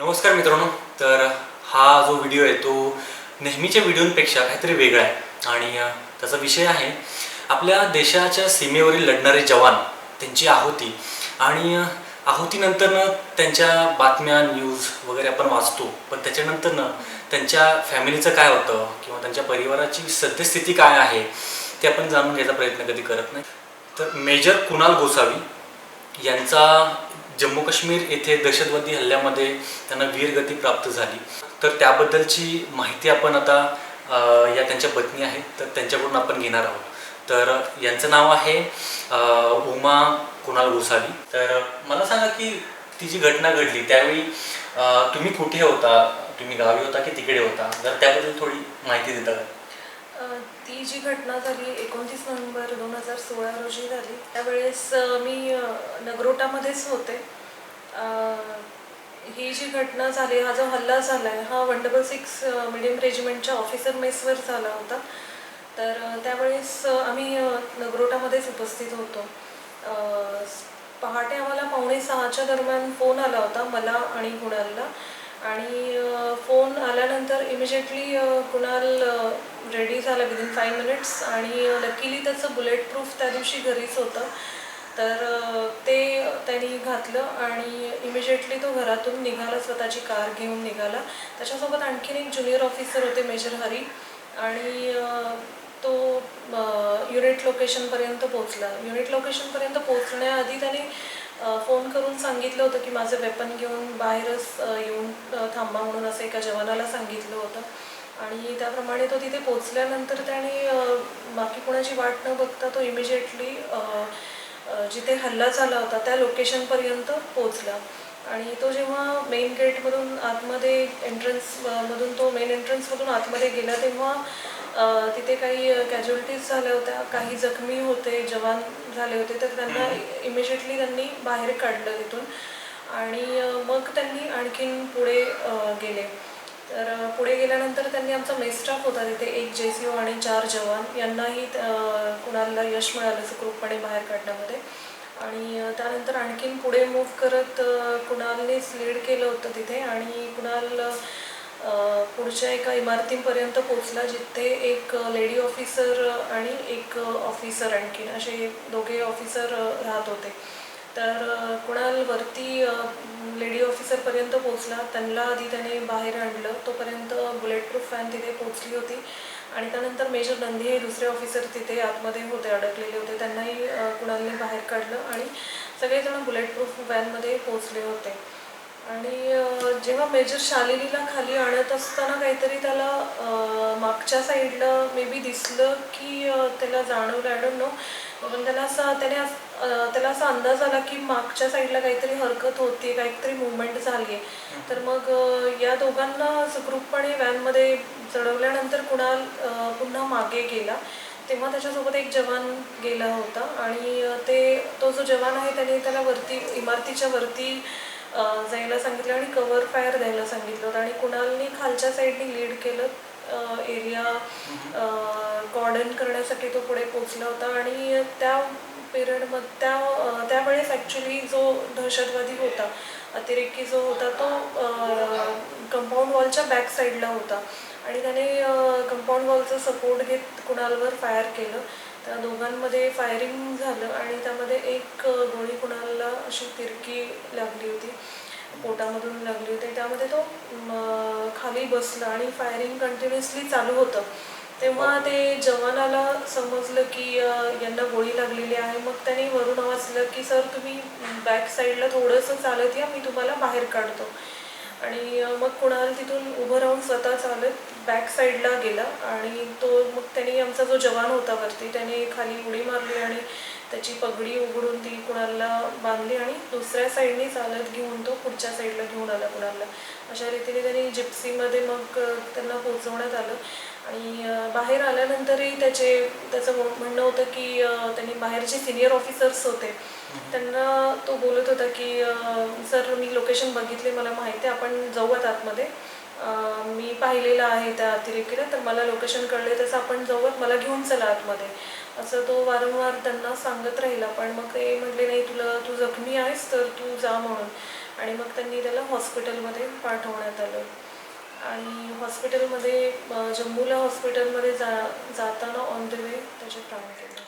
नमस्कार मित्रांनो तर हा जो व्हिडिओ आहे तो नेहमीच्या व्हिडिओंपेक्षा काहीतरी वेगळा आहे. आणि त्याचा विषय आहे आपल्या देशाच्या सीमेवरील लढणारे जवान त्यांची आहुती. आणि आहुतीनंतर आहुतीनंतरनं त्यांच्या बातम्या न्यूज वगैरे आपण वाचतो. पण त्याच्यानंतरनं त्यांच्या फॅमिलीचं काय होतं किंवा त्यांच्या परिवाराची सद्यस्थिती काय आहे ते आपण जाणून घ्यायचा प्रयत्न कधी करत नाही. तर मेजर कुणाल गोसावी यांचा जम्मू काश्मीर येथे दहशतवादी हल्ल्यामध्ये त्यांना वीरगती प्राप्त झाली. तर त्याबद्दलची माहिती आपण आता या त्यांच्या पत्नी आहेत तर त्यांच्याकडून आपण घेणार आहोत. तर यांचं नाव आहे उमा कुणाल गोसावी. तर मला सांगा की ती जी घटना घडली त्यावेळी तुम्ही कुठे होता? तुम्ही गावी होता की तिकडे होता? जर त्याबद्दल थोडी माहिती देता का? ही जी घटना झाली एकोणतीस नोव्हेंबर दोन हजार सोळा रोजी झाली त्यावेळेस मी नगरोटामध्येच होते. ही जी घटना झाली हा जो हल्ला झाला आहे हा वन डबल सिक्स मिडियम रेजिमेंटच्या ऑफिसर मेसवर झाला होता. तर त्यावेळेस आम्ही नगरोटामध्येच उपस्थित होतो. पहाटे आम्हाला पावणे सहाच्या दरम्यान फोन आला होता मला आणि कुणालला आणि फोन आल्यानंतर इमिजिएटली कुणाल रेडी झाला विदिन फाईव्ह मिनिट्स आणि लकीली त्याचं बुलेट प्रूफ त्या दिवशी घरीच होतं. तर ते त्यांनी घातलं आणि इमिजिएटली तो घरातून निघाला स्वतःची कार घेऊन निघाला. त्याच्यासोबत आणखीन एक ज्युनियर ऑफिसर होते मेजर हरी आणि तो युनिट लोकेशनपर्यंत पोहोचला. युनिट लोकेशनपर्यंत पोहोचण्याआधी त्याने फोन करून सांगितलं होतं की माझं वेपन घेऊन बाहेरच येऊन थांबा म्हणून असं एका जवानाला सांगितलं होतं. आणि त्याप्रमाणे तो तिथे पोचल्यानंतर त्याने बाकी कोणाची वाट न बघता तो इमिजिएटली जिथे हल्ला झाला होता त्या लोकेशनपर्यंत पोचला आणि तो जेव्हा मेन गेटमधून आतमध्ये एंट्रन्स मधून तो मेन एंट्रन्समधून आतमध्ये गेला तेव्हा तिथे काही कॅज्युअलिटीज झाल्या होत्या काही जखमी होते जवान झाले होते तर त्यांना इमिजिएटली त्यांनी बाहेर काढलं तिथून. आणि मग त्यांनी आणखीन पुढे गेले. तर पुढे गेल्यानंतर त्यांनी आमचा मेस स्टाफ होता तिथे एक जे सी ओ आणि चार जवान. यांनाही कुणाला यश मिळालं सुखरूपपणे बाहेर काढण्यामध्ये. आणि त्यानंतर आणखीन पुढे मूव्ह करत कुणालने कुणालनेच लीड केलं होतं तिथे आणि कुणाल पुढच्या एका इमारतींपर्यंत पोचला जिथे एक लेडी ऑफिसर आणि एक ऑफिसर आणखीन असे दोघे ऑफिसर राहत होते. तर कुणाल वरती लेडी ऑफिसरपर्यंत पोचला त्यांना आधी त्याने बाहेर आणलं. तोपर्यंत बुलेट प्रूफ फॅन तिथे पोचली होती. आणि त्यानंतर मेजर नंदी हे दुसरे ऑफिसर तिथे आतमध्ये होते अडकलेले होते. त्यांनाही अ, बाहेर काढलं आणि सगळेजण बुलेट प्रूफ व्हॅनमध्ये पोचले होते. आणि जेव्हा मेजर शालिनीला खाली आणत असताना काहीतरी त्याला मागच्या साईडला मे बी दिसलं की त्याला जाणवलं. आय डोंट नो पण त्याला असा त्याने त्याला असा अंदाज आला की मागच्या साईडला काहीतरी हरकत होती काहीतरी मुवमेंट झाली आहे तर मग या दोघांना सुखरूपपणे व्हॅनमध्ये चढवल्यानंतर कुणाल पुन्हा मागे गेला. तेव्हा त्याच्यासोबत एक जवान गेला होता आणि ते तो जो जवान आहे त्याने त्याला वरती इमारतीच्या वरती जायला सांगितलं आणि कव्हर फायर द्यायला सांगितलं होतं आणि कुणालनी खालच्या साईडनी लीड केलं एरिया कॉर्डन करण्यासाठी तो पुढे पोचला होता आणि त्या पिरियडमध्ये त्या त्यावेळेस ॲक्च्युली जो दहशतवादी होता अतिरेकी जो होता तो कंपाऊंड वॉलच्या बॅक साईडला होता. आणि त्याने कंपाऊंड वॉलचा सपोर्ट घेत कुणालवर फायर केलं. त्या दोघांमध्ये फायरिंग झालं आणि त्यामध्ये एक गोळी कुणाला अशी तिरकी लागली होती पोटामधून लागली होती. त्यामध्ये तो खाली बसला आणि फायरिंग कंटिन्युअसली चालू होतं. तेव्हा ते जवानाला समजलं की यांना गोळी लागलेली आहे. मग त्याने वरून आवाजलं की सर तुम्ही बॅक साईडला थोडंसं चालत या मी तुम्हाला बाहेर काढतो. आणि मग कुणाल तिथून उभं राहून स्वतः चालत बॅक साईडला गेला आणि तो मग त्यांनी आमचा जो जवान होता वरती त्याने खाली उडी मारली आणि त्याची पगडी उघडून ती कुणाला बांधली आणि दुसऱ्या साईडने चालत घेऊन तो पुढच्या साईडला घेऊन आला कुणाला. अशा रीतीने त्यांनी जिप्सीमध्ये मग त्यांना पोहोचवण्यात आलं. आणि बाहेर आल्यानंतरही त्याचे त्याचं म्हणणं होतं की त्यांनी बाहेरचे सिनियर ऑफिसर्स होते. त्यांना तो बोलत होता की सर मी लोकेशन बघितले मला माहिती आहे आपण जाऊयात आतमध्ये. मी पाहिलेलं आहे त्या अतिरेकीला तर मला लोकेशन कळले तसं आपण जाऊयात मला घेऊन चला आतमध्ये. असं तो वारंवार त्यांना सांगत राहिला पण मग ते म्हटले नाही तुला तू जखमी आहेस तर तू जा म्हणून. आणि मग त्यांनी त्याला हॉस्पिटलमध्ये पाठवण्यात आलं. आणि हॉस्पिटलमध्ये जम्मूला हॉस्पिटलमध्ये जा जाताना ऑन द वे त्याचे प्राण गेले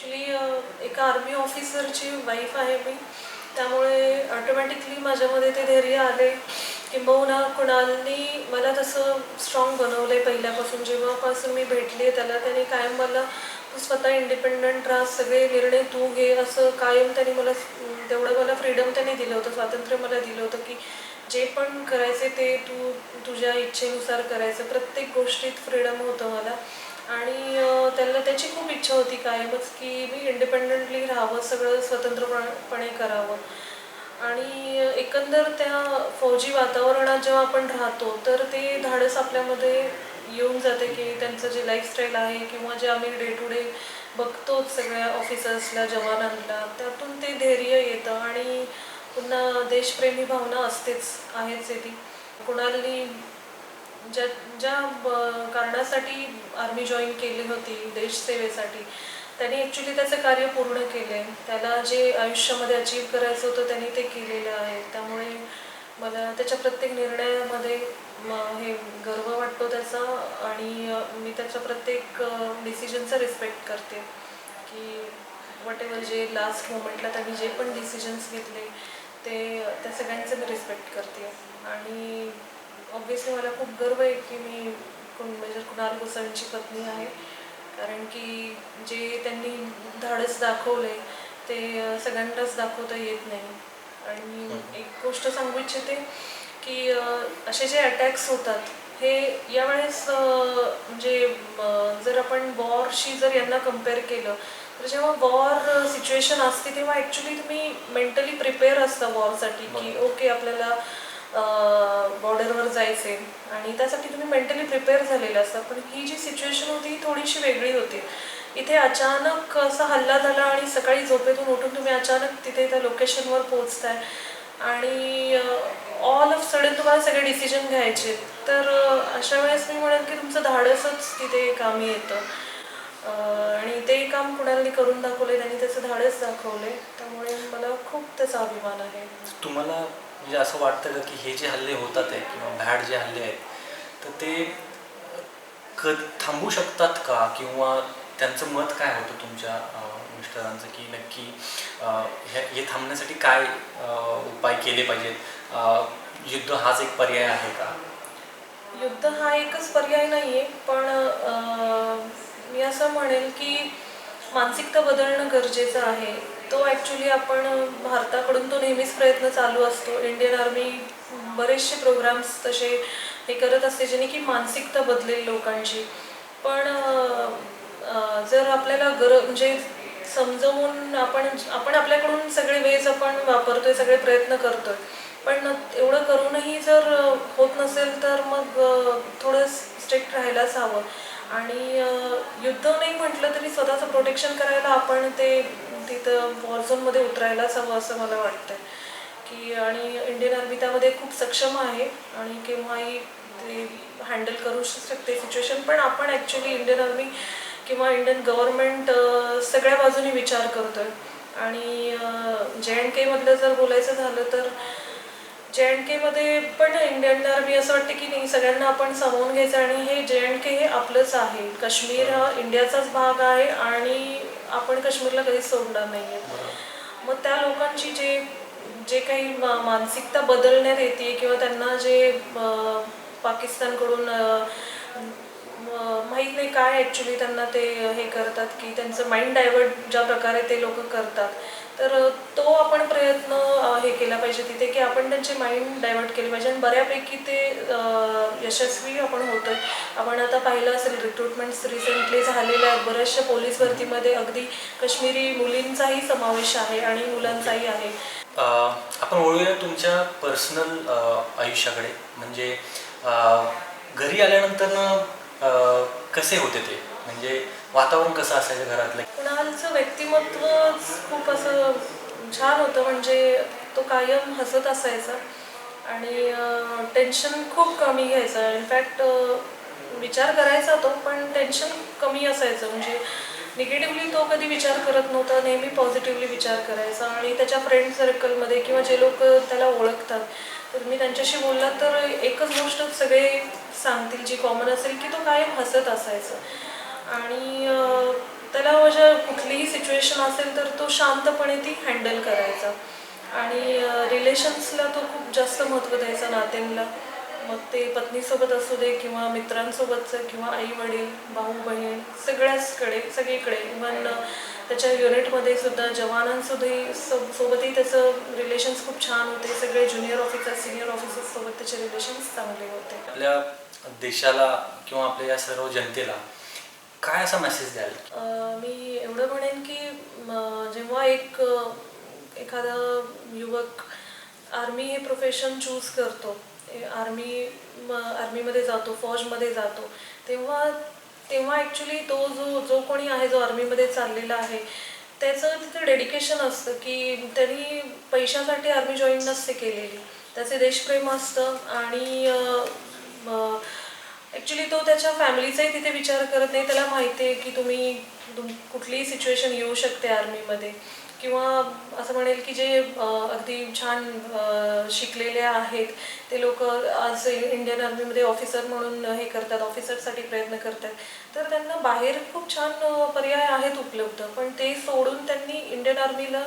ॲक्च्युली एका आर्मी ऑफिसरची वाईफ आहे मी. त्यामुळे ऑटोमॅटिकली माझ्यामध्ये ते धैर्य आले किंबहुना कुणालनी मला तसं स्ट्रॉंग बनवलं आहे पहिल्यापासून. जेव्हापासून मी भेटली आहे त्याला त्याने कायम मला तू स्वतः इंडिपेंडंट राहा सगळे निर्णय तू घे असं कायम त्याने मला तेवढं मला फ्रीडम त्याने दिलं होतं स्वातंत्र्य मला दिलं होतं की जे पण करायचे ते तू तुझ्या इच्छेनुसार करायचं. प्रत्येक गोष्टीत फ्रीडम होतं मला. आणि त्यांना त्याला त्याची खूप इच्छा होती कायमच की मी इंडिपेंडंटली राहावं सगळं स्वतंत्रपणे करावं. आणि एकंदर त्या फौजी वातावरणात जेव्हा आपण राहतो तर ते धाडस आपल्यामध्ये येऊन जाते की त्यांचं जे लाईफस्टाईल आहे किंवा जे आम्ही डे टू डे बघतो सगळ्या ऑफिसर्सला जवानांना त्यातून ते धैर्य येतं आणि पुन्हा देशप्रेमी भावना असतेच आहेच आहे ती कुणाली ज्या ज्या ब- कारणासाठी आर्मी जॉईन केली होती देशसेवेसाठी त्यांनी ॲक्च्युली त्याचं कार्य पूर्ण केलं आहे त्याला जे आयुष्यामध्ये अचीव करायचं होतं त्यांनी ते केलेलं आहे. त्यामुळे मला त्याच्या प्रत्येक निर्णयामध्ये हे गर्व वाटतो त्याचा आणि मी त्याच्या प्रत्येक डिसिजनचा रिस्पेक्ट करते. की वॉट एव्हर जे लास्ट मोमेंटला त्यांनी जे पण डिसिजन्स घेतले ते त्या सगळ्यांचं मी रिस्पेक्ट करते. आणि ऑब्विसली मला खूप गर्व आहे की मी कुण मेजर कुणाल गोसावींची पत्नी आहे. कारण की जे त्यांनी धाडस दाखवले ते सगळ्यांनाच दाखवता येत नाही. आणि एक गोष्ट सांगू इच्छिते की असे जे अटॅक्स होतात हे यावेळेस म्हणजे जर आपण वॉरशी जर यांना कंपेअर केलं तर जेव्हा वॉर सिच्युएशन असते तेव्हा ॲक्च्युली तुम्ही मेंटली प्रिपेअर असता वॉरसाठी की ओके आपल्याला बॉर्डरवर जायचे. आणि त्यासाठी तुम्ही मेंटली प्रिपेअर झालेले असता. पण ही जी सिच्युएशन होती ही थोडीशी वेगळी होती. इथे अचानक असा हल्ला झाला आणि सकाळी झोपेतून उठून तुम्ही अचानक तिथे त्या लोकेशनवर पोहोचताय. आणि ऑल ऑफ सडन तुम्हाला सगळे डिसिजन घ्यायचे. तर अशा वेळेस मी म्हणेन की तुमचं धाडसच तिथे कामी येतं. आणि ते काम कुणाला करून दाखवले त्यांनी त्याचं धाडस दाखवले त्यामुळे मला खूप त्याचा अभिमान आहे. तुम्हाला म्हणजे असं वाटतं का की हे जे हल्ले होतात आहे किंवा भॅड जे हल्ले आहेत तर ते क थांबू शकतात का? किंवा त्यांचं मत काय होतं तुमच्या मिस्टरांचं की नक्की हे हे थांबण्यासाठी काय उपाय केले पाहिजेत? युद्ध हाच एक पर्याय आहे का? युद्ध हा एकच पर्याय नाही आहे पण मी असं म्हणेल की मानसिकता बदलणं गरजेचं आहे. तो ॲक्च्युली आपण भारताकडून तो नेहमीच प्रयत्न चालू असतो. इंडियन आर्मी बरेचसे प्रोग्राम्स तसे हे करत असते जेणे की मानसिकता बदलेल लोकांची. पण जर आपल्याला गर म्हणजे समजवून आपण आपण आपल्याकडून सगळे वेज आपण वापरतोय सगळे प्रयत्न करतोय. पण एवढं करूनही जर होत नसेल तर मग थोडं स्ट्रिक्ट राहायलाच हवं. आणि युद्ध नाही म्हटलं तरी स्वतःचं प्रोटेक्शन करायला आपण ते तिथं वॉर झोनमध्ये उतरायलाच हवं असं मला वाटतं की आणि इंडियन आर्मी त्यामध्ये खूप सक्षम आहे आणि केव्हाही ते हँडल करू शकते. सिच्युएशन पण आपण ॲक्च्युली इंडियन आर्मी किंवा इंडियन गव्हर्नमेंट सगळ्या बाजूनी विचार करतोय. आणि जे एंड केमधलं जर बोलायचं झालं तर जे एंड केमध्ये पण इंडियन आर्मी असं वाटतं की नाही सगळ्यांना आपण सामावून घ्यायचं. आणि हे जे एंड के हे आपलंच आहे. काश्मीर हा इंडियाचाच भाग आहे आणि आपण काश्मीरला कधीच सोडणार नाही आहे मग त्या लोकांची जे जे काही मा- मानसिकता बदलण्यात येते किंवा त्यांना जे पाकिस्तानकडून माहीत नाही काय ॲक्च्युली त्यांना ते हे करतात की त्यांचं माइंड डायवर्ट ज्या प्रकारे ते लोक करतात. तर तो आपण प्रयत्न हे केला पाहिजे तिथे की आपण त्यांचे माइंड डायवर्ट केले पाहिजे. आणि बऱ्यापैकी ते यशस्वी आपण होतोय. आपण आता पाहिलं असेल रिक्रुटमेंट्स रिसेंटली झालेल्या आहेत बऱ्याचशा पोलीस भरतीमध्ये अगदी काश्मीरी मुलींचाही समावेश आहे आणि मुलांचाही आहे. आपण वळूया तुमच्या पर्सनल आयुष्याकडे. म्हणजे घरी आल्यानंतर कसे होते ते? म्हणजे वातावरण कसं असायचं घरातलं? कुणालचं व्यक्तिमत्व खूप असं छान होतं. म्हणजे तो कायम हसत असायचा. आणि टेन्शन खूप कमी घ्यायचा. इनफॅक्ट विचार करायचा तो पण टेन्शन कमी असायचं. म्हणजे निगेटिव्हली तो कधी विचार करत नव्हता नेहमी पॉझिटिव्हली विचार करायचा आणि त्याच्या फ्रेंड सर्कलमध्ये किंवा जे लोक त्याला ओळखतात तर मी त्यांच्याशी बोलला तर एकच गोष्ट सगळे सांगतील जी कॉमन असेल की तो कायम हसत असायचं. आणि त्याला माझ्या कुठलीही सिच्युएशन असेल तर तो शांतपणे ती हँडल करायचा. आणि रिलेशन्सला तो खूप जास्त महत्त्व द्यायचा नात्यांना. मग ते पत्नीसोबत असू दे किंवा मित्रांसोबतचं किंवा आई वडील भाऊ बहीण सगळ्याचकडे सगळीकडे. इवन त्याच्या युनिटमध्ये सुद्धा जवानांसुद्धा सोब- सोबतही त्याचं रिलेशन्स खूप छान होते. सगळे ज्युनियर ऑफिसर सिनियर ऑफिसर्स सोबत त्याचे रिलेशन्स चांगले होते. आपल्या देशाला किंवा आपल्या या सर्व जनतेला काय असा मेसेज द्याल? मी एवढं म्हणेन की जेव्हा एक एखादा युवक आर्मी हे प्रोफेशन चूज करतो आर्मी आर्मीमध्ये जातो फौजमध्ये जातो. तेव्हा तेव्हा ॲक्च्युली तो जो जो कोणी आहे जो आर्मीमध्ये चाललेला आहे त्याचं तिथे डेडिकेशन असतं की त्यांनी पैशासाठी आर्मी जॉईन नसते केलेली. त्याचे देशप्रेम असतं आणि ॲक्च्युली तो त्याच्या फॅमिलीचाही तिथे विचार करत नाही. त्याला माहिती आहे की तुम्ही तुम कुठलीही सिच्युएशन येऊ शकते आर्मीमध्ये किंवा असं म्हणेल की जे अगदी छान शिकलेले आहेत ते लोक आज इंडियन आर्मीमध्ये ऑफिसर म्हणून हे करतात ऑफिसरसाठी प्रयत्न करतात. तर त्यांना बाहेर खूप छान पर्याय आहेत उपलब्ध. पण ते सोडून त्यांनी इंडियन आर्मीला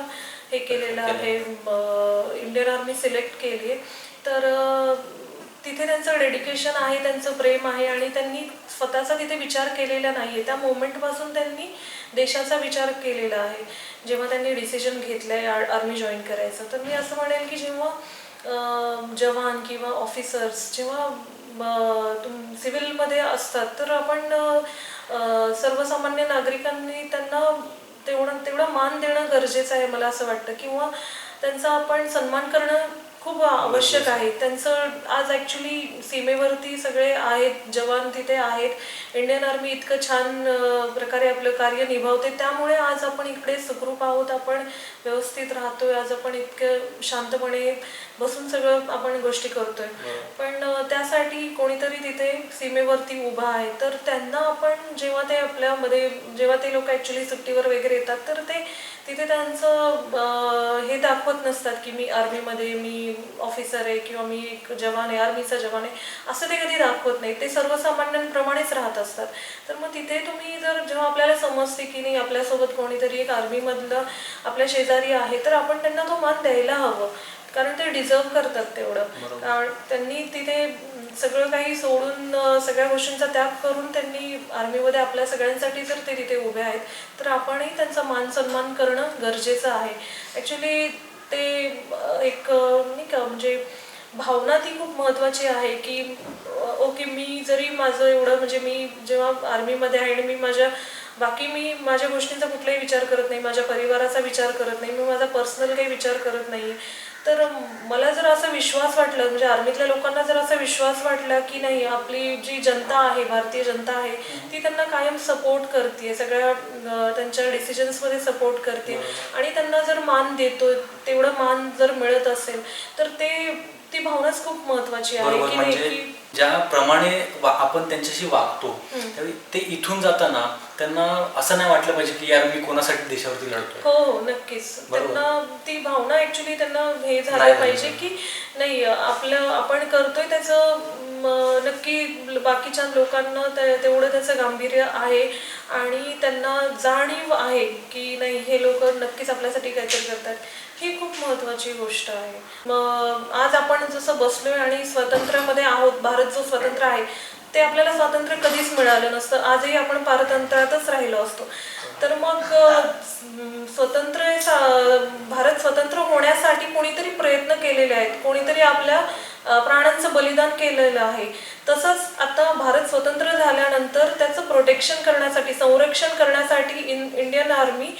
हे केलेलं आहे इंडियन आर्मी सिलेक्ट केली आहे. तर तिथे त्यांचं डेडिकेशन आहे त्यांचं प्रेम आहे आणि त्यांनी स्वतःचा तिथे विचार केलेला नाही आहे त्या मोमेंटपासून त्यांनी देशाचा विचार केलेला आहे. जेव्हा त्यांनी डिसिजन घेतलं आहे आर्मी जॉईन करायचं तर मी असं म्हणेल की जेव्हा जवान किंवा ऑफिसर्स जेव्हा तुम सिव्हिलमध्ये असतात तर आपण सर्वसामान्य नागरिकांनी त्यांना तेवढं तेवढा मान देणं गरजेचं आहे मला असं वाटतं. किंवा त्यांचा आपण सन्मान करणं खूप आवश्यक आहे. त्यांचं आज ॲक्च्युली सीमेवरती सगळे आहेत जवान तिथे आहेत. इंडियन आर्मी इतकं छान प्रकारे आपलं कार्य निभावते. त्यामुळे आज आपण इकडे सुखरूप आहोत. आपण व्यवस्थित राहतोय. आज आपण इतकं शांतपणे बसून सगळं आपण गोष्टी करतोय. पण त्यासाठी कोणीतरी तिथे सीमेवरती उभा आहे. तर त्यांना आपण जेव्हा ते आपल्यामध्ये जेव्हा ते लोक ॲक्च्युली सुट्टीवर वगैरे येतात तर ते तिथे त्यांचं हे दाखवत नसतात की मी आर्मीमध्ये मी ऑफिसर आहे किंवा मी एक जवान आहे आर्मीचा जवान आहे असं ते कधी दाखवत नाही. ते सर्वसामान्यांप्रमाणेच राहत असतात. तर मग तिथे तुम्ही जर जेव्हा आपल्याला समजते की नाही आपल्यासोबत कोणीतरी एक आर्मीमधलं आपल्या शेजारी आहे तर आपण त्यांना तो मान द्यायला हवं. कारण ते डिझर्व करतात तेवढं. कारण त्यांनी तिथे सगळं काही सोडून सगळ्या गोष्टींचा त्याग करून त्यांनी आर्मीमध्ये आपल्या सगळ्यांसाठी जर ते तिथे उभे आहेत. तर आपणही त्यांचा मान सन्मान करणं गरजेचं आहे. ॲक्च्युली ते एक नाही का म्हणजे भावना ती खूप महत्त्वाची आहे की ओके मी जरी माझं एवढं म्हणजे मी जेव्हा आर्मीमध्ये आहे आणि मी माझ्या बाकी मी माझ्या गोष्टींचा कुठलाही विचार करत नाही माझ्या परिवाराचा विचार करत नाही मी माझा पर्सनल काही विचार करत नाही तर मला जर असा विश्वास वाटला म्हणजे आर्मीतल्या लोकांना जर असा विश्वास वाटला की नाही आपली जी जनता आहे भारतीय जनता आहे ती त्यांना कायम सपोर्ट करते सगळ्या त्यांच्या डिसिजन्समध्ये सपोर्ट करते आणि त्यांना जर मान देतो तेवढं मान जर मिळत असेल तर ते ती भावनाच खूप महत्वाची आहे की नाही म्हणजे की ज्याप्रमाणे वा- आपण त्यांच्याशी वागतो त्यावेळी ते इथून जाताना त्यांना असं नाही वाटलं पाहिजे की यार मी कोणासाठी देशावरती लढतोय. हो हो नक्कीच. त्यांना ती भावना ऍक्च्युली त्यांना हे झालं. पाहिजे की नाही आपलं आपण करतोय त्याचं नक्की बाकीच्या लोकांना ते- तेवढं त्याचं गांभीर्य आहे आणि त्यांना जाणीव आहे की नाही हे लोक नक्कीच आपल्यासाठी काहीतरी करतात. ही खूप महत्वाची गोष्ट आहे. मग आज आपण जसं बसलोय आणि स्वातंत्र्यामध्ये आहोत भारत जो स्वतंत्र आहे ते आपल्याला स्वातंत्र्य कधीच मिळालं नसतं. आजही आपण पारतंत्र्यातच राहिलो असतो. तर मग स्वतंत्र भारत स्वतंत्र होण्यासाठी कोणीतरी प्रयत्न केलेले आहेत. कोणीतरी आपल्या प्राणांचं बलिदान केलेलं आहे. तसंच आता भारत स्वतंत्र झाल्यानंतर त्याचं प्रोटेक्शन करण्यासाठी संरक्षण करण्यासाठी इन इंडियन आर्मी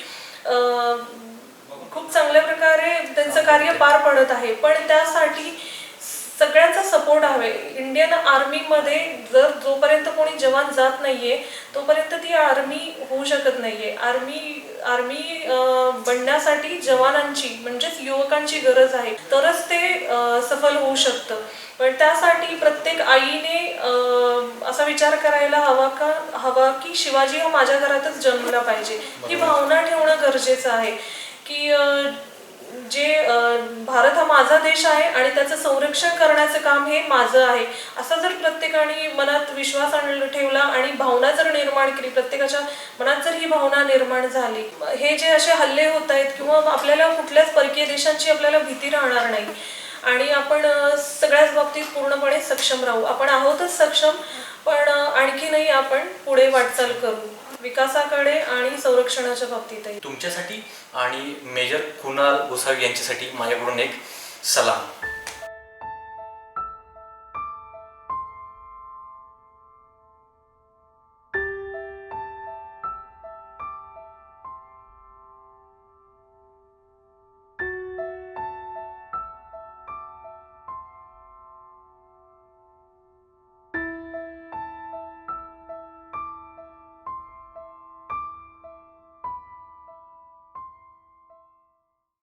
खूप चांगल्या प्रकारे त्यांचं कार्य पार पडत आहे. पण त्यासाठी सगळ्यांचा सपोर्ट हवे. इंडियन आर्मीमध्ये जर जोपर्यंत कोणी जवान जात नाहीये तोपर्यंत ती आर्मी होऊ शकत नाहीये. आर्मी आर्मी बनण्यासाठी जवानांची म्हणजेच युवकांची गरज आहे. तरच ते सफल होऊ शकतं. पण त्यासाठी प्रत्येक आईने असा विचार करायला हवा का हवा की शिवाजी हा माझ्या घरातच जन्मला पाहिजे. ही भावना ठेवणं गरजेचं आहे. की जे भारत हा माझा देश आहे आणि त्याचं संरक्षण करण्याचं काम हे माझं आहे असा जर प्रत्येकाने मनात विश्वास आणला ठेवला आणि भावना जर निर्माण केली प्रत्येकाच्या मनात जर ही भावना निर्माण झाली हे जे असे हल्ले होत आहेत किंवा आपल्याला कुठल्याच परकीय देशांची आपल्याला भीती राहणार नाही आणि आपण सगळ्याच बाबतीत पूर्णपणे सक्षम राहू. आपण आहोतच सक्षम पण आणखीनही आपण पुढे वाटचाल करू. विकासाकडे आणि संरक्षणाच्या बाबतीतही. तुमच्यासाठी आणि मेजर कुणाल गोसावी यांच्यासाठी माझ्याकडून एक सलाम.